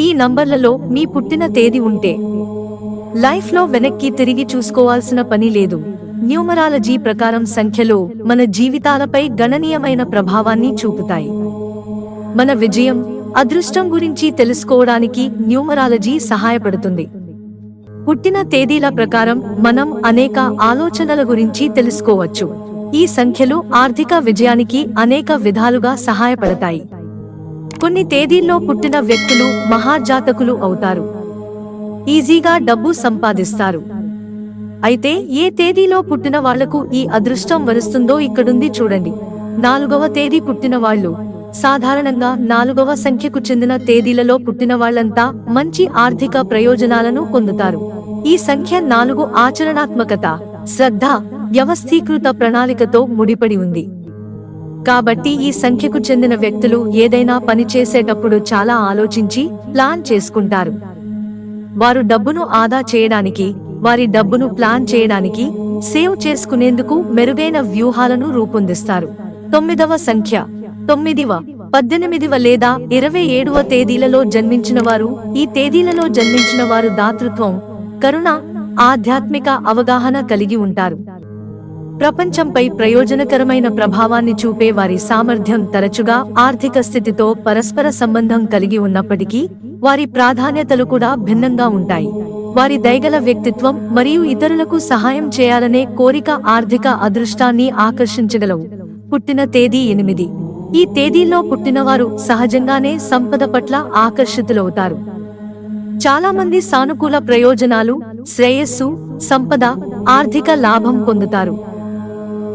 ఈ నంబర్లలో మీ పుట్టిన తేదీ ఉంటే. లైఫ్లో వెనక్కి తిరిగి చూసుకోవాల్సిన పని లేదు. న్యూమరాలజీ ప్రకారం సంఖ్యలో మన జీవితాలపై గణనీయమైన ప్రభావాన్ని చూపుతాయి. మన విజయం అదృష్టం గురించి తెలుసుకోవడానికి న్యూమరాలజీ సహాయపడుతుంది. పుట్టిన తేదీల ప్రకారం మనం అనేక ఆలోచనల గురించి తెలుసుకోవచ్చు. ఈ సంఖ్యలు ఆర్థిక విజయానికి అనేక విధాలుగా సహాయపడతాయి. కొన్ని తేదీల్లో పుట్టిన వ్యక్తులు మహాజాతకులు అవుతారు. ఈజీగా డబ్బు సంపాదిస్తారు. అయితే ఏ తేదీలో పుట్టిన వాళ్ళకు ఈ అదృష్టం వరుస్తుందో ఇక్కడుంది చూడండి. నాలుగవ తేదీ పుట్టిన వాళ్ళు సాధారణంగా నాలుగవ సంఖ్యకు చెందిన తేదీలలో పుట్టిన వాళ్ళంతా మంచి ఆర్థిక ప్రయోజనాలను పొందుతారు. ఈ సంఖ్య నాలుగు ఆచరణాత్మకత శ్రద్ధ వ్యవస్థీకృత ప్రణాళికతో ముడిపడి ఉంది. కాబట్టి ఈ సంఖ్యకు చెందిన వ్యక్తులు ఏదైనా పని చేసేటప్పుడు చాలా ఆలోచించి ప్లాన్ చేసుకుంటారు. వారు డబ్బును ఆదా చేయడానికి వారి డబ్బును ప్లాన్ చేయడానికి సేవ్ చేసుకునేందుకు మెరుగైన వ్యూహాలను రూపొందిస్తారు. తొమ్మిదవ సంఖ్య. తొమ్మిదివ పద్దెనిమిదివ లేదా ఇరవై ఏడవ తేదీలలో జన్మించిన వారు ఈ తేదీలలో జన్మించిన వారు దాతృత్వం కరుణ ఆధ్యాత్మిక అవగాహన కలిగి ఉంటారు. ప్రపంచంపై ప్రయోజనకరమైన ప్రభావాన్ని చూపే వారి సామర్థ్యం తరచుగా ఆర్థిక స్థితితో పరస్పర సంబంధం కలిగి ఉన్నప్పటికీ వారి ప్రాధాన్యతలు కూడా భిన్నంగా ఉంటాయి. వారి దయగల వ్యక్తిత్వం మరియు ఇతరులకు సహాయం చేయాలనే కోరిక ఆర్థిక అదృష్టాన్ని ఆకర్షించగలవు. పుట్టిన తేదీ ఎనిమిది. ఈ తేదీల్లో పుట్టినవారు సహజంగానే సంపద పట్ల ఆకర్షితులవుతారు. చాలా మంది సానుకూల ప్రయోజనాలు శ్రేయస్సు సంపద ఆర్థిక లాభం పొందుతారు.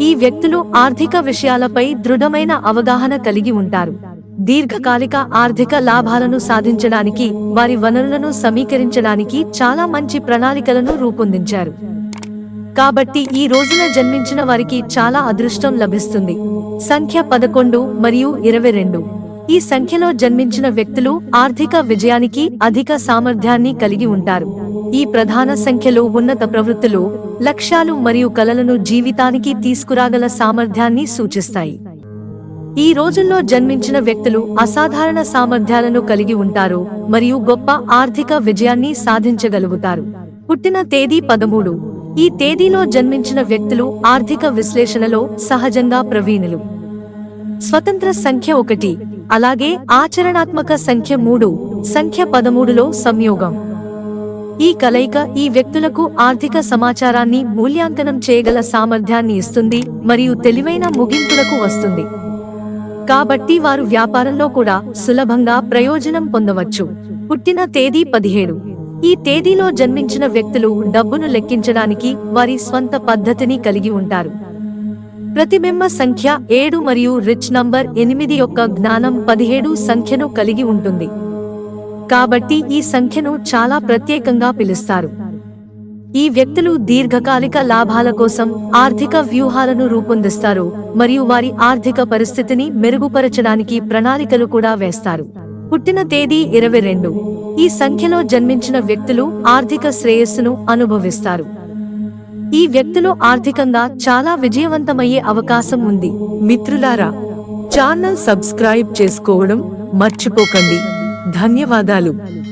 ఈ వ్యక్తులు ఆర్థిక విషయాలపై దృఢమైన అవగాహన కలిగి ఉంటారు. దీర్ఘకాలిక ఆర్థిక లాభాలను సాధించడానికి వారి వనరులను సమీకరించడానికి చాలా మంచి ప్రణాళికలను రూపొందించారు. కాబట్టి ఈ రోజున జన్మించిన వారికి చాలా అదృష్టం లభిస్తుంది. సంఖ్య పదకొండు మరియు ఇరవై రెండు. ఈ సంఖ్యలో జన్మించిన వ్యక్తులు ఆర్థిక విజయానికి అధిక సామర్థ్యాన్ని కలిగి ఉంటారు. ఈ ప్రధాన సంఖ్యలో ఉన్నత ప్రవృత్తులు లక్ష్యాలు మరియు కలలను జీవితానికి తీసుకురాగల సామర్థ్యాన్ని సూచిస్తాయి. ఈ రోజుల్లో జన్మించిన వ్యక్తులు అసాధారణ సామర్థ్యాలను కలిగి ఉంటారు మరియు గొప్ప ఆర్థిక విజయాన్ని సాధించగలుగుతారు. పుట్టిన తేదీ పదమూడు. ఈ తేదీలో జన్మించిన వ్యక్తులు ఆర్థిక విశ్లేషణలో సహజంగా ప్రవీణులు. స్వతంత్ర సంఖ్య ఒకటి. అలాగే ఆచరణాత్మక సంఖ్య మూడు. సంఖ్య పదమూడులో సంయోగం. ఈ కలయిక ఈ వ్యక్తులకు ఆర్థిక సమాచారాన్ని మూల్యాంకనం చేయగల సామర్థ్యాన్ని ఇస్తుంది మరియు తెలివైన ముగింపులకు వస్తుంది. కాబట్టి వారు వ్యాపారంలో కూడా సులభంగా ప్రయోజనం పొందవచ్చు. పుట్టిన తేదీ పదిహేడు. ఈ తేదీలో జన్మించిన వ్యక్తులు డబ్బును లెక్కించడానికి వారి స్వంత పద్ధతిని కలిగి ఉంటారు. ప్రతిబింబ సంఖ్య ఏడు మరియు రిచ్ నంబర్ ఎనిమిది యొక్క జ్ఞానం పదిహేడు సంఖ్యను కలిగి ఉంటుంది. కాబట్టి ఈ సంఖ్యను చాలా ప్రత్యేకంగా పిలుస్తారు. ఈ వ్యక్తులు దీర్ఘకాలిక లాభాల కోసం ఆర్థిక వ్యూహాలను రూపొందిస్తారు మరియు వారి ఆర్థిక పరిస్థితిని మెరుగుపరచడానికి ప్రణాళికలు కూడా వేస్తారు. పుట్టిన తేదీ ఇరవై రెండు. ఈ సంఖ్యలో జన్మించిన వ్యక్తులు ఆర్థిక శ్రేయస్సును అనుభవిస్తారు. ఈ వ్యక్తులు ఆర్థికంగా చాలా విజయవంతమయ్యే అవకాశం ఉంది. మిత్రులారా ఛానల్ సబ్స్క్రైబ్ చేసుకోవడం మర్చిపోకండి. ధన్యవాదాలు.